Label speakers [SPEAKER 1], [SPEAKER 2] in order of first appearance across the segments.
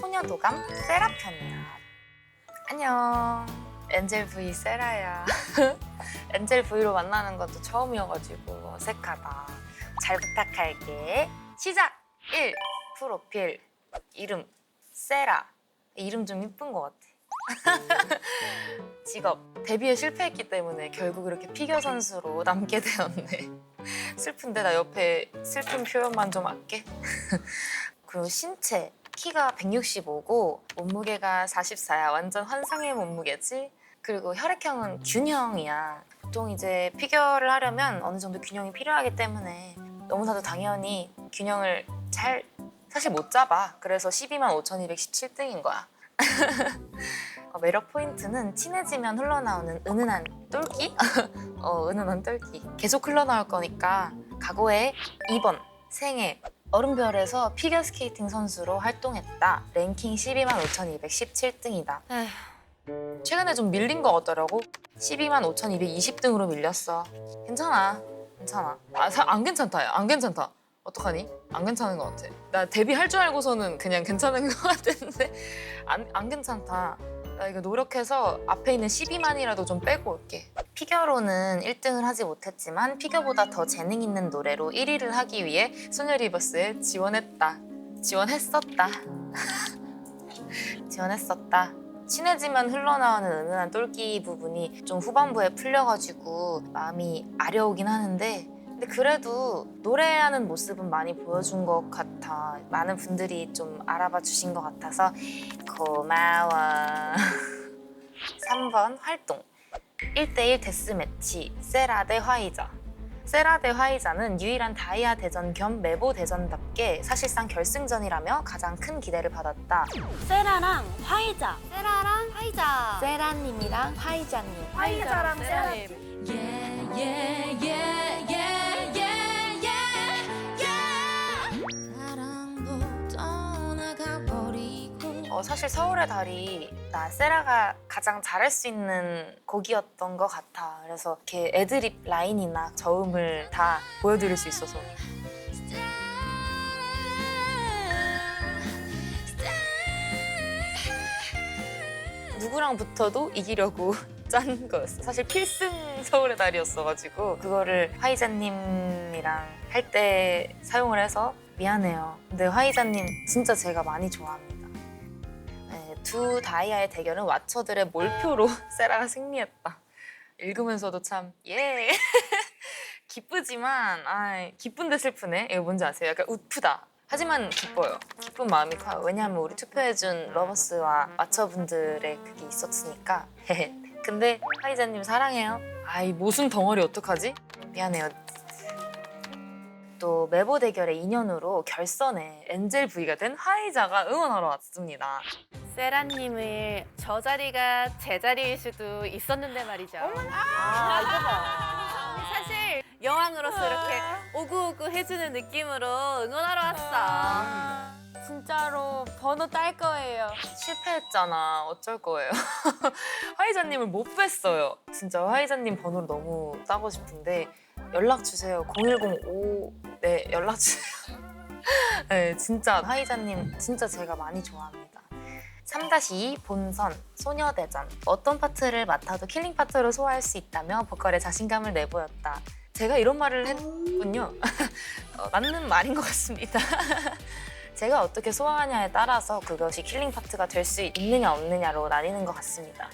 [SPEAKER 1] 소녀도감 세라편이야. 안녕. 엔젤 V 세라야. 엔젤 V로 만나는 것도 처음이어가지고 어색하다. 잘 부탁할게. 시작! 1. 프로필. 이름. 세라. 이름 좀 이쁜 것 같아. 직업. 데뷔에 실패했기 때문에 결국 이렇게 피겨 선수로 남게 되었네. 슬픈데 나 옆에 슬픈 표현만 좀 할게. 그리고 신체. 키가 165고 몸무게가 44야. 완전 환상의 몸무게지. 그리고 혈액형은 균형이야. 보통 이제 피겨를 하려면 어느 정도 균형이 필요하기 때문에 너무나도 당연히 균형을 잘 사실 못 잡아. 그래서 12만 5,217등인 거야. 어, 매력 포인트는 친해지면 흘러나오는 은은한 똘끼? 어, 은은한 똘끼. 계속 흘러나올 거니까 각오해. 2번 생애. 얼음별에서 피겨스케이팅 선수로 활동했다. 랭킹 12만 5,217등이다. 최근에 좀 밀린 것 같더라고. 12만 5,220등으로 밀렸어. 괜찮아. 괜찮아. 아, 사- 안 괜찮다. 안 괜찮다. 어떡하니? 안 괜찮은 것 같아. 나 데뷔할 줄 알고서는 그냥 괜찮은 것 같은데 안, 안 괜찮다. 나 이거 노력해서 앞에 있는 12만이라도 좀 빼고 올게. 피겨로는 1등을 하지 못했지만 피겨보다 더 재능 있는 노래로 1위를 하기 위해 소녀 리버스에 지원했다. 지원했었다. 지원했었다. 친해지면 흘러나오는 은은한 똘끼 부분이 좀 후반부에 풀려가지고 마음이 아려오긴 하는데 근데 그래도 노래하는 모습은 많이 보여준 것 같아. 많은 분들이 좀 알아봐 주신 것 같아서 고마워. 3번 활동. 1대1 데스매치 세라 대 화이자. 세라 대 화이자는 유일한 다이아 대전 겸 메보 대전답게 사실상 결승전이라며 가장 큰 기대를 받았다.
[SPEAKER 2] 세라랑 화이자.
[SPEAKER 3] 세라랑 화이자.
[SPEAKER 1] 세라님이랑 화이자님.
[SPEAKER 2] 화이자랑 세라님.
[SPEAKER 1] 어, 사실 서울의 달이 나 세라가 가장 잘할 수 있는 곡이었던 것 같아. 그래서 이렇게 애드립 라인이나 저음을 다 보여드릴 수 있어서. 누구랑 붙어도 이기려고 짠 거였어. 사실 필승 서울의 달이었어가지고 그거를 화이자님이랑 할 때 사용을 해서 미안해요. 근데 화이자님 진짜 제가 많이 좋아합니다. 네, 두 다이아의 대결은 왓처들의 몰표로 세라가 승리했다. 읽으면서도 참 예. 기쁘지만 아 기쁜데 슬프네. 이거 뭔지 아세요? 약간 우프다. 하지만 기뻐요. 기쁜 마음이 커요. 왜냐하면 우리 투표해준 러버스와 왓처분들의 그게 있었으니까. 근데 화이자님 사랑해요. 아이 모순 덩어리 어떡하지? 미안해요. 또 메보 대결의 인연으로 결선에 엔젤 V가 된 화이자가 응원하러 왔습니다.
[SPEAKER 3] 세라님을 저 자리가 제 자리일 수도 있었는데 말이죠.
[SPEAKER 2] 아, 이거 봐.
[SPEAKER 3] 사실 여왕으로서 이렇게 오구오구 해주는 느낌으로 응원하러 왔어.
[SPEAKER 2] 진짜로 번호 딸 거예요.
[SPEAKER 1] 실패했잖아. 어쩔 거예요. 화이자님을 못 뵀어요. 진짜 화이자님 번호를 너무 따고 싶은데 연락 주세요. 0105 네, 연락 주세요. 네, 진짜 화이자님 진짜 제가 많이 좋아합니다. 3-2 본선 소녀대전 어떤 파트를 맡아도 킬링 파트로 소화할 수 있다며 보컬에 자신감을 내보였다. 제가 이런 말을 했군요. 어, 맞는 말인 것 같습니다. 제가 어떻게 소화하냐에 따라서 그것이 킬링 파트가 될 수 있느냐 없느냐로 나뉘는 것 같습니다.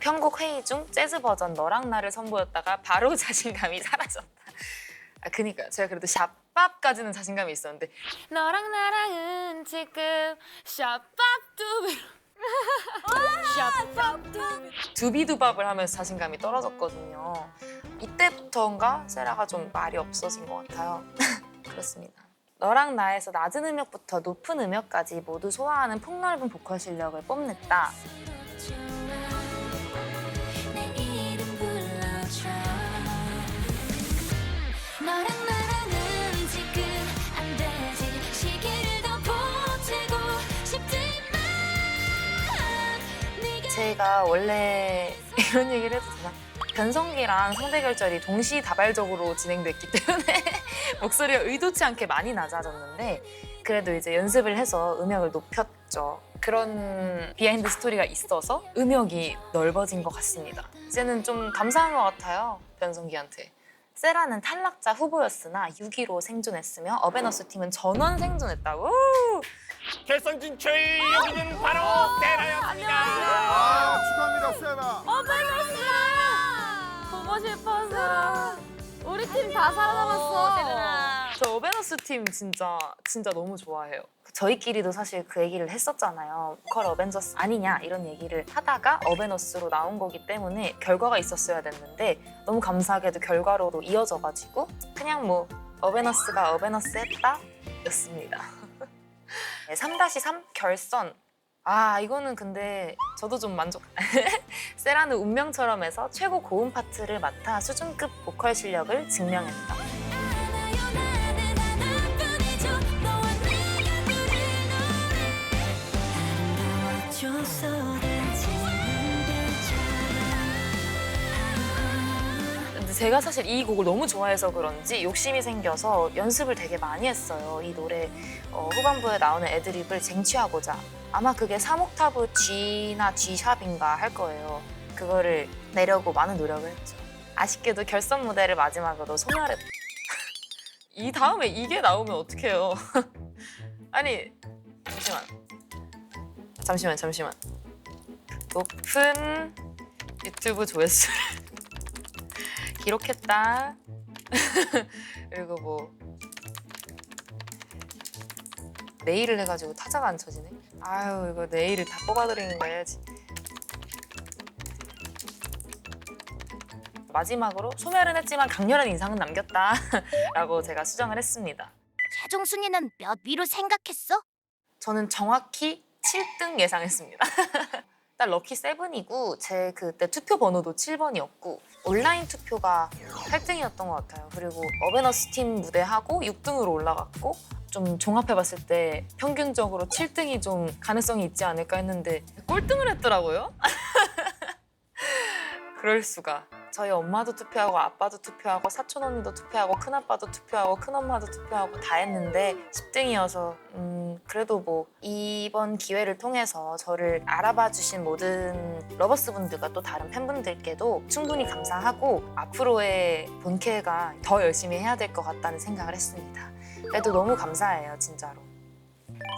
[SPEAKER 1] 편곡 회의 중 재즈 버전 너랑 나를 선보였다가 바로 자신감이 사라졌다. 아, 그니까 제가 그래도 샵밥까지는 자신감이 있었는데
[SPEAKER 3] 너랑 나랑은 지금 샤밥두비
[SPEAKER 1] 두비두밥을 하면서 자신감이 떨어졌거든요. 이때부터인가 세라가 좀 말이 없어진 것 같아요. 그렇습니다. 너랑 나에서 낮은 음역부터 높은 음역까지 모두 소화하는 폭넓은 보컬 실력을 뽐냈다. 제가 원래 이런 얘기를 해도 되나? 변성기랑 성대 결절이 동시다발적으로 진행됐기 때문에 목소리가 의도치 않게 많이 낮아졌는데 그래도 이제 연습을 해서 음역을 높였죠. 그런 비하인드 스토리가 있어서 음역이 넓어진 것 같습니다. 이제는 좀 감사한 것 같아요. 변성기한테. 세라는 탈락자 후보였으나 6위로 생존했으며 어베너스 팀은 전원 생존했다고.
[SPEAKER 4] 결선 진출 여기는 바로 세라였습니다.
[SPEAKER 5] 아, 축하합니다, 세라.
[SPEAKER 2] 보고 싶어서. 우리 팀 다 살아남았어.
[SPEAKER 1] 저 어베너스 팀 진짜 진짜 너무 좋아해요. 저희끼리도 사실 그 얘기를 했었잖아요. 보컬 어벤져스 아니냐 이런 얘기를 하다가 어베너스로 나온 거기 때문에 결과가 있었어야 됐는데 너무 감사하게도 결과로도 이어져가지고 그냥 뭐 어베너스가 어베너스 했다 였습니다. 네, 3-3 결선. 아 이거는 근데 저도 좀 만족. 세라는 운명처럼 해서 최고 고음 파트를 맡아 수준급 보컬 실력을 증명했다. 제가 사실 이 곡을 너무 좋아해서 그런지 욕심이 생겨서 연습을 되게 많이 했어요. 이 노래 어, 후반부에 나오는 애드립을 쟁취하고자 아마 그게 3옥타브 G나 G샵인가 할 거예요. 그거를 내려고 많은 노력을 했죠. 아쉽게도 결선 무대를 마지막으로 소멸했. 이 다음에 이게 나오면 어떡해요? 아니 잠시만 잠시만 잠시만 높은 유튜브 조회수를 기록했다. 그리고 뭐 네일을 해가지고 타자가 안 쳐지네. 아유 이거 네일을 다 뽑아드리는 거 해야지. 마지막으로 소멸은 했지만 강렬한 인상은 남겼다 라고 제가 수정을 했습니다.
[SPEAKER 6] 최종 순위는 몇 위로 생각했어?
[SPEAKER 1] 저는 정확히 7등 예상했습니다. 일단 럭키 세븐이고 제 그때 투표 번호도 7번이었고 온라인 투표가 8등이었던 것 같아요. 그리고 어베너스 팀 무대하고 6등으로 올라갔고 좀 종합해봤을 때 평균적으로 7등이 좀 가능성이 있지 않을까 했는데 꼴등을 했더라고요. 그럴 수가. 저희 엄마도 투표하고 아빠도 투표하고 사촌 언니도 투표하고 큰 아빠도 투표하고 큰 엄마도 투표하고 다 했는데 10등이어서 음 그래도 뭐 이번 기회를 통해서 저를 알아봐 주신 모든 러버스 분들과 또 다른 팬분들께도 충분히 감사하고 앞으로의 본캐가 더 열심히 해야 될 것 같다는 생각을 했습니다. 그래도 너무 감사해요 진짜로.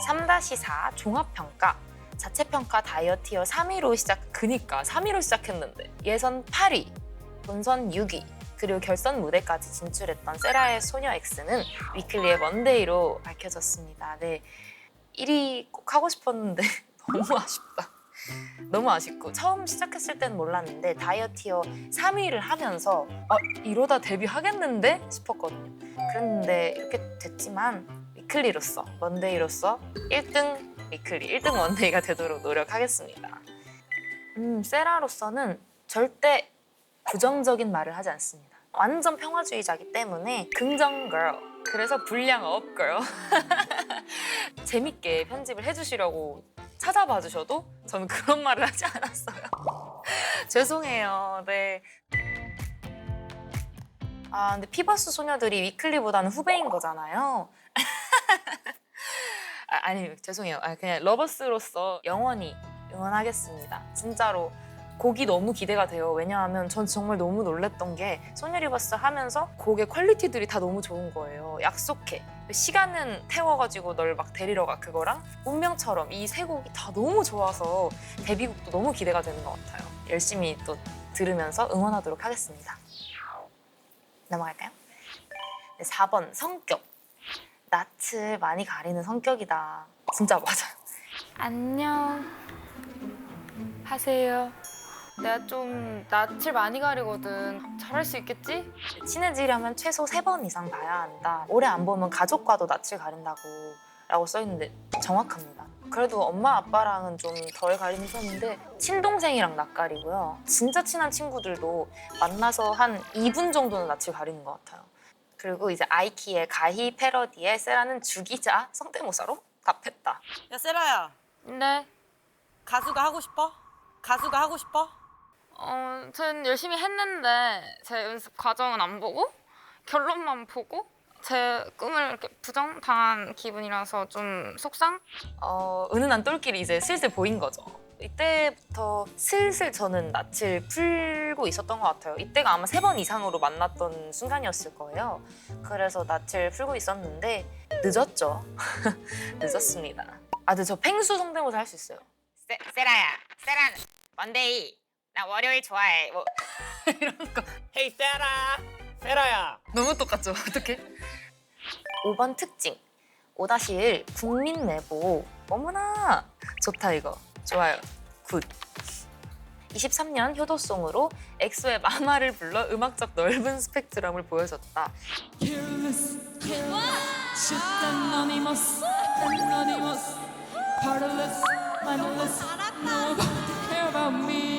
[SPEAKER 1] 3-4 종합평가 자체평가 다이어티어 3위로 시작 그니까 3위로 시작했는데 예선 8위 본선 6위 그리고 결선 무대까지 진출했던 세라의 소녀 X는 위클리의 먼데이로 밝혀졌습니다. 네, 1위 꼭 하고 싶었는데 너무 아쉽다. 너무 아쉽고 처음 시작했을 때는 몰랐는데 다이어티어 3위를 하면서 아, 이러다 데뷔하겠는데 싶었거든요. 그랬는데 이렇게 됐지만 위클리로서 먼데이로서 1등 위클리, 1등 원데이가 되도록 노력하겠습니다. 음, 세라로서는 절대 부정적인 말을 하지 않습니다. 완전 평화주의자기 때문에 긍정 girl. 그래서 불량 업 girl. 재밌게 편집을 해주시려고 찾아봐 주셔도 저는 그런 말을 하지 않았어요. 죄송해요. 네. 아, 근데 피버스 소녀들이 위클리보다는 후배인 거잖아요. 아, 아니 죄송해요. 아, 그냥 러버스로서 영원히 응원하겠습니다. 진짜로 곡이 너무 기대가 돼요. 왜냐하면 전 정말 너무 놀랬던 게 소녀 리버스 하면서 곡의 퀄리티들이 다 너무 좋은 거예요. 약속해. 시간은 태워가지고 널 막 데리러 가 그거랑 운명처럼 이 세 곡이 다 너무 좋아서 데뷔곡도 너무 기대가 되는 것 같아요. 열심히 또 들으면서 응원하도록 하겠습니다. 넘어갈까요? 네, 4번 성격. 낯을 많이 가리는 성격이다. 진짜 맞아요.
[SPEAKER 2] 안녕. 하세요. 내가 좀 낯을 많이 가리거든. 잘할 수 있겠지?
[SPEAKER 1] 친해지려면 최소 세 번 이상 봐야 한다. 오래 안 보면 가족과도 낯을 가린다고 라고 써있는데 정확합니다. 그래도 엄마 아빠랑은 좀 덜 가리는 편인데 친동생이랑 낯 가리고요. 진짜 친한 친구들도 만나서 한 2분 정도는 낯을 가리는 것 같아요. 그리고 이제 아이키의 가히 패러디에 세라는 죽이자 성대모사로 답했다.
[SPEAKER 7] 야 세라야
[SPEAKER 2] 네.
[SPEAKER 7] 가수가 하고 싶어? 가수가 하고 싶어?
[SPEAKER 2] 어, 전 열심히 했는데 제 연습 과정은 안 보고 결론만 보고 제 꿈을 이렇게 부정당한 기분이라서 좀 속상?
[SPEAKER 1] 어, 은은한 똘끼리 이제 슬슬 보인 거죠. 이때부터 슬슬 저는 낯을 풀고 있었던 것 같아요. 이때가 아마 세 번 이상으로 만났던 순간이었을 거예요. 그래서 낯을 풀고 있었는데 늦었죠. 늦었습니다. 아, 근데 저 펭수 성대모사 할 수 있어요. 세, 세라야, 세라는 먼데이. 나 월요일 좋아해. 뭐 이런 거
[SPEAKER 4] 헤이 세라 세라야
[SPEAKER 1] 너무 똑같죠? 어떻게? 5번 특징. 5-1 국민 내보. 어머나 좋다 이거. 좋아요. 굿. 23년 효도송으로 엑소의 마마를 불러 음악적 넓은 스펙트럼을 보여줬다.
[SPEAKER 7] Careless, shit anonymous, anonymous, heartless, mindless, nobody care about me.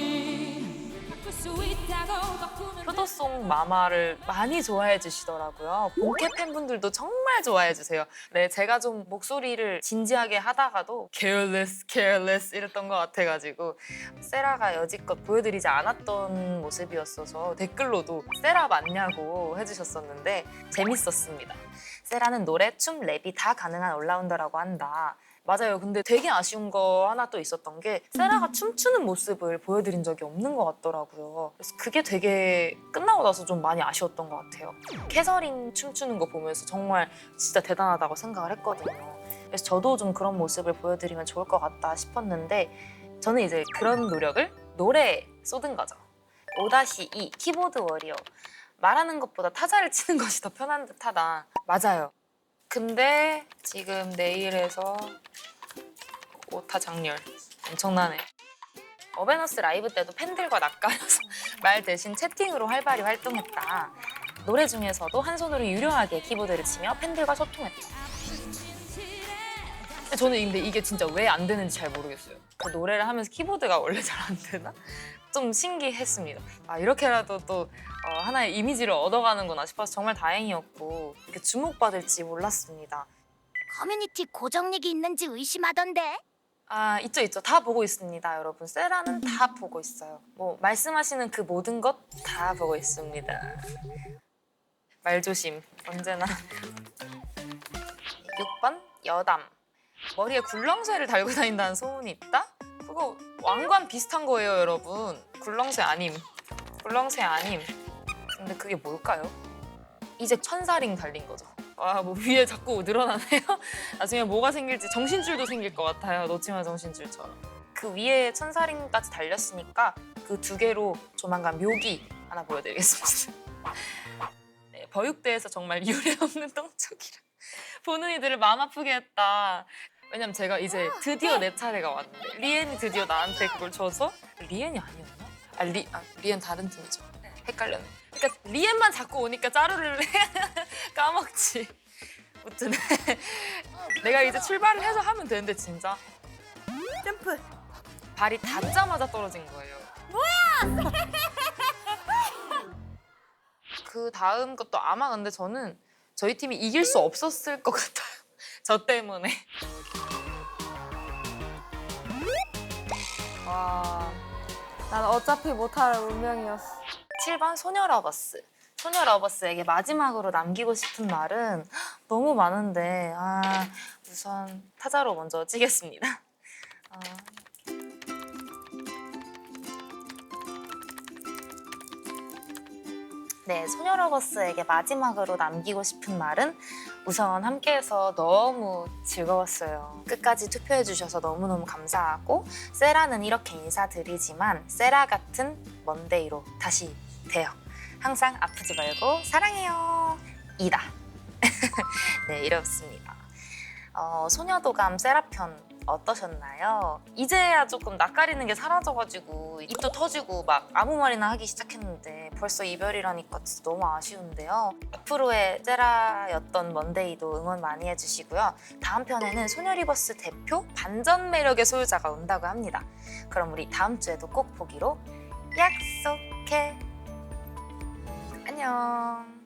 [SPEAKER 1] 효도송 마마를 많이 좋아해 주시더라고요. 본캐 팬분들도 정말 좋아해 주세요. 네, 제가 좀 목소리를 진지하게 하다가도 careless, careless 이랬던 것 같아가지고 세라가 여지껏 보여드리지 않았던 모습이었어서 댓글로도 세라 맞냐고 해주셨었는데 재밌었습니다. 세라는 노래, 춤, 랩이 다 가능한 올라운더라고 한다. 맞아요. 근데 되게 아쉬운 거 하나 또 있었던 게 세라가 춤추는 모습을 보여드린 적이 없는 것 같더라고요. 그래서 그게 되게 끝나고 나서 좀 많이 아쉬웠던 것 같아요. 캐서린 춤추는 거 보면서 정말 진짜 대단하다고 생각을 했거든요. 그래서 저도 좀 그런 모습을 보여드리면 좋을 것 같다 싶었는데 저는 이제 그런 노력을 노래에 쏟은 거죠. 5-2 키보드 워리어. 말하는 것보다 타자를 치는 것이 더 편한 듯하다. 맞아요. 근데 지금 내일에서 오타 장렬 엄청나네. 어베너스 라이브 때도 팬들과 낯가려서 말 대신 채팅으로 활발히 활동했다. 노래 중에서도 한 손으로 유려하게 키보드를 치며 팬들과 소통했다. 저는 근데 이게 진짜 왜 안 되는지 잘 모르겠어요. 그 노래를 하면서 키보드가 원래 잘 안 되나? 좀 신기했습니다. 아 이렇게라도 또 어, 하나의 이미지를 얻어가는구나 싶어서 정말 다행이었고 이렇게 주목받을지 몰랐습니다.
[SPEAKER 6] 커뮤니티 고정릭이 있는지 의심하던데.
[SPEAKER 1] 아 있죠 있죠 다 보고 있습니다 여러분 세라는 다 보고 있어요 뭐 말씀하시는 그 모든 것 다 보고 있습니다 말 조심 언제나 6번 여담 머리에 굴렁쇠를 달고 다닌다는 소문이 있다? 그거 왕관 비슷한 거예요 여러분 굴렁쇠 아님 굴렁쇠 아님 근데 그게 뭘까요? 이제 천사링 달린 거죠 와뭐 위에 자꾸 늘어나네요 나중에 뭐가 생길지 정신줄도 생길 것 같아요. 놓치마 정신줄처럼. 그 위에 천사링까지 달렸으니까 그 두 개로 조만간 묘기 하나 보여드리겠습니다. 네, 버육대에서 정말 유례 없는 똥촉이라 보는 이들을 마음 아프게 했다. 왜냐면 제가 이제 드디어 내 차례가 왔는데 리엔이 드디어 나한테 그걸 줘서 리엔이 아니었나? 아, 리, 아 리엔 다른 팀이죠. 헷갈렸네. 그러니까 리엔만 자꾸 오니까 짜루를 까먹지. 무튼 내가 이제 출발을 해서 하면 되는데 진짜
[SPEAKER 3] 점프.
[SPEAKER 1] 발이 닿자마자 떨어진 거예요. 뭐야? 그 다음 것도 아마 근데 저는 저희 팀이 이길 수 없었을 것 같아요. 저 때문에. 와.
[SPEAKER 2] 난 어차피 못할 운명이었어.
[SPEAKER 1] 7번 소녀 러버스. 소녀 러버스에게 마지막으로 남기고 싶은 말은 너무 많은데 아 우선 타자로 먼저 찌겠습니다. 네, 소녀 러버스에게 마지막으로 남기고 싶은 말은 우선 함께해서 너무 즐거웠어요. 끝까지 투표해 주셔서 너무너무 감사하고 세라는 이렇게 인사드리지만 세라 같은 먼데이로 다시 돼요. 항상 아프지 말고 사랑해요. 이다. 네, 이렇습니다. 어, 소녀도감 세라편 어떠셨나요? 이제야 조금 낯가리는 게 사라져가지고 입도 터지고 막 아무 말이나 하기 시작했는데 벌써 이별이라니까 진짜 너무 아쉬운데요. 앞으로의 세라였던 먼데이도 응원 많이 해주시고요. 다음 편에는 소녀리버스 대표 반전 매력의 소유자가 온다고 합니다. 그럼 우리 다음 주에도 꼭 보기로 약속해. 안녕.